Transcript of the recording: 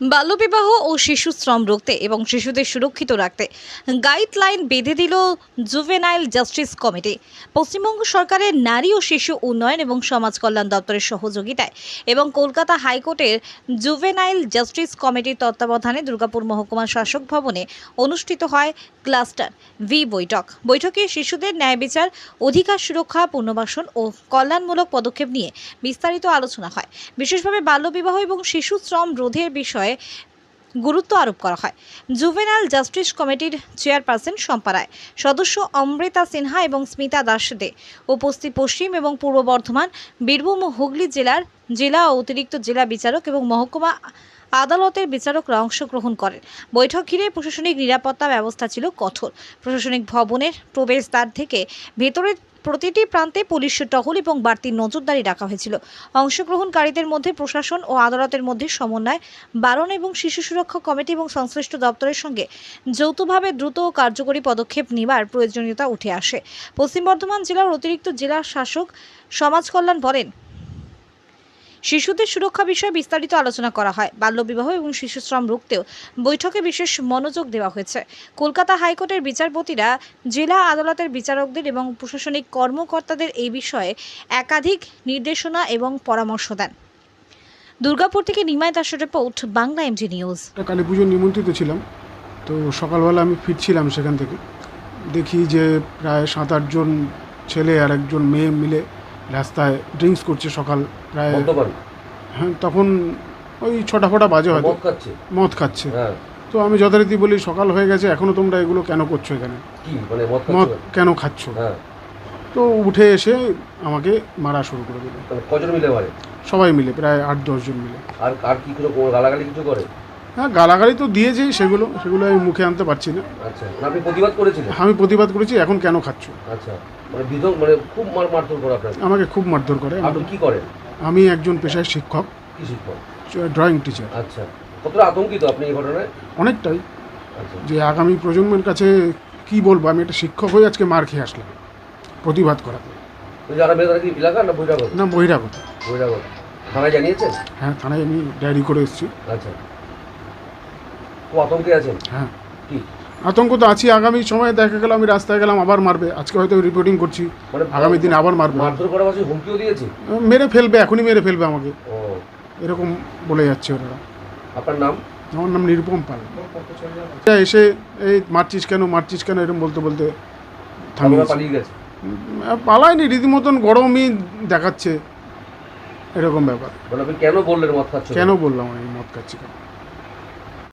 বাল্যবিবাহ ও শিশু শ্রম রুখতে এবং শিশুদের সুরক্ষিত রাখতে গাইডলাইন বেঁধে দিল জুভেনাইল জাস্টিস কমিটি। পশ্চিমবঙ্গ সরকারের নারী ও শিশু উন্নয়ন এবং সমাজ কল্যাণ দপ্তরের সহযোগিতায় এবং কলকাতা হাইকোর্টের জুভেনাইল জাস্টিস কমিটির তত্ত্বাবধানে দুর্গাপুর মহকুমা শাসক ভবনে অনুষ্ঠিত হয় ক্লাস্টার ভি বৈঠক। বৈঠকে শিশুদের ন্যায় বিচার, অধিকার সুরক্ষা, পুনর্বাসন ও কল্যাণমূলক পদক্ষেপ নিয়ে বিস্তারিত আলোচনা হয়। বিশেষভাবে বাল্যবিবাহ এবং শিশু শ্রম রোধের বিষয়ে গুরুত্ব আরোপ করা হয়। জুভেনাল জাস্টিস কমিটির চেয়ারপারসন শম্পা রায়, সদস্য অমৃতা সিনহা এবং স্মিতা দাস দে, উপস্থিত পশ্চিম এবং পূর্ব বর্ধমান, বীরভূম ও হুগলি জেলার জেলা ও অতিরিক্ত জেলা বিচারক এবং মহকুমা আদালতের বিচারকরা অংশগ্রহণ করেন। বৈঠক ঘিরে প্রশাসনিক নিরাপত্তা ব্যবস্থা ছিল কঠোর। প্রশাসনিক ভবনের প্রবেশদ্বার থেকে ভেতরের প্রতিটি প্রান্তে পুলিশ টহল এবং বাড়তি নজরদারি রাখা হয়েছিল। অংশগ্রহণকারীদের মধ্যে প্রশাসন ও আদালতের মধ্যে সমন্বয়, বারণ এবং শিশু সুরক্ষা কমিটি এবং সংশ্লিষ্ট দপ্তরের সঙ্গে যৌথভাবে দ্রুত ও কার্যকরী পদক্ষেপ নেবার প্রয়োজনীয়তা উঠে আসে। পশ্চিম বর্ধমান জেলার অতিরিক্ত জেলা শাসক সমাজ কল্যাণ বলেন শিশুদের সুরক্ষা বিষয়ে বিস্তারিত আলোচনা করা হয়। বাল্যবিবাহ এবং শিশু শ্রম রুখতেও বৈঠকে বিশেষ মনোযোগ দেওয়া হয়েছে। কলকাতা হাইকোর্টের বিচারপতিরা জেলা আদালতের বিচারকদের এবং প্রশাসনিক কর্মকর্তাদের এই বিষয়ে একাধিক নির্দেশনা এবং পরামর্শ দেন। দুর্গাপুর থেকে নিমাই দাসের report, Bangla MG news. Kali পুজোর নিমন্ত্রিত ছিলাম। তো সকালবেলা আমি ফিরছিলাম সেখান থেকে। দেখি যে প্রায় সাত আটজন ছেলে আর একজন মেয়ে মিলে রাস্তায় ড্রিঙ্কস করছে সকাল প্রায় হ্যাঁ তখন ওই ছটা ফটা বাজে হয়তো। মদ খাচ্ছে? হ্যাঁ। তো আমি যথারীতি বলি সকাল হয়ে গেছে এখনও তোমরা এগুলো কেন করছ এখানে? মানে মদ কেন খাচ্ছ? হ্যাঁ। তো উঠে এসে আমাকে মারা শুরু করে দিল। কজন মিলে মারে? সবাই মিলে প্রায় আট দশজন মিলে। আর আর কি গালাগালি কিছু করে? হ্যাঁ গালাগালি তো দিয়েছি সেগুলো সেগুলো আমি মুখে আনতে পারছি না। আচ্ছা আপনি প্রতিবাদ করেছিলেন? আমি প্রতিবাদ করেছি এখন কেন খাচ্ছ? আচ্ছা মানে বিধক মানে খুব মার মারধর করে আপনাকে। আমাকে খুব মারধর করে। আপনি কি করেন? আমি একজন পেশায় শিক্ষক কি শিক্ষক? Drawing teacher. আচ্ছা কতটা আতঙ্কিত আপনি এই ঘটনায়? অনেকটাই। আচ্ছা। যে আগামী প্রজন্মের কাছে কি বলব আমি একটা শিক্ষক হয়ে আজকে মার খেয়ে আসলাম প্রতিবাদ করা। ওই যারা মেয়ে কি এলাকা না বৈরাগত না বহিরাগত। বৈরাগত থানায় জানিয়েছেন? হ্যাঁ থানায় আমি ডায়েরি করে এসেছি। আচ্ছা। খুব আতঙ্কে আছেন হ্যাঁ। কি? আতঙ্ক তো আছি আগামী সময়ে দেখা গেল আমি রাস্তায় গেলাম আবার মারবে। আজকে হয়তো রিপোর্টিং করছি মানে আগামী দিনে আবার মারবে। মারধর করা পাশে হুমকিও দিয়েছে? মেরে ফেলবে এখনই মেরে ফেলবে আমাকে। ও। এরকম বলে যাচ্ছে ওরা। আপনার নাম? আমার নাম নিরুপম পাল। এসে এই মারছিস কেন মারছিস কেন এরকম বলতে বলতে পালিয়ে গেছে? পালায়নি রীতিমতন গরমই দেখাচ্ছে এরকম ব্যাপার। মানে কেন বললেন মদ খাচ্ছ কেন বললাম আমি মদ খাচ্ছি কেন?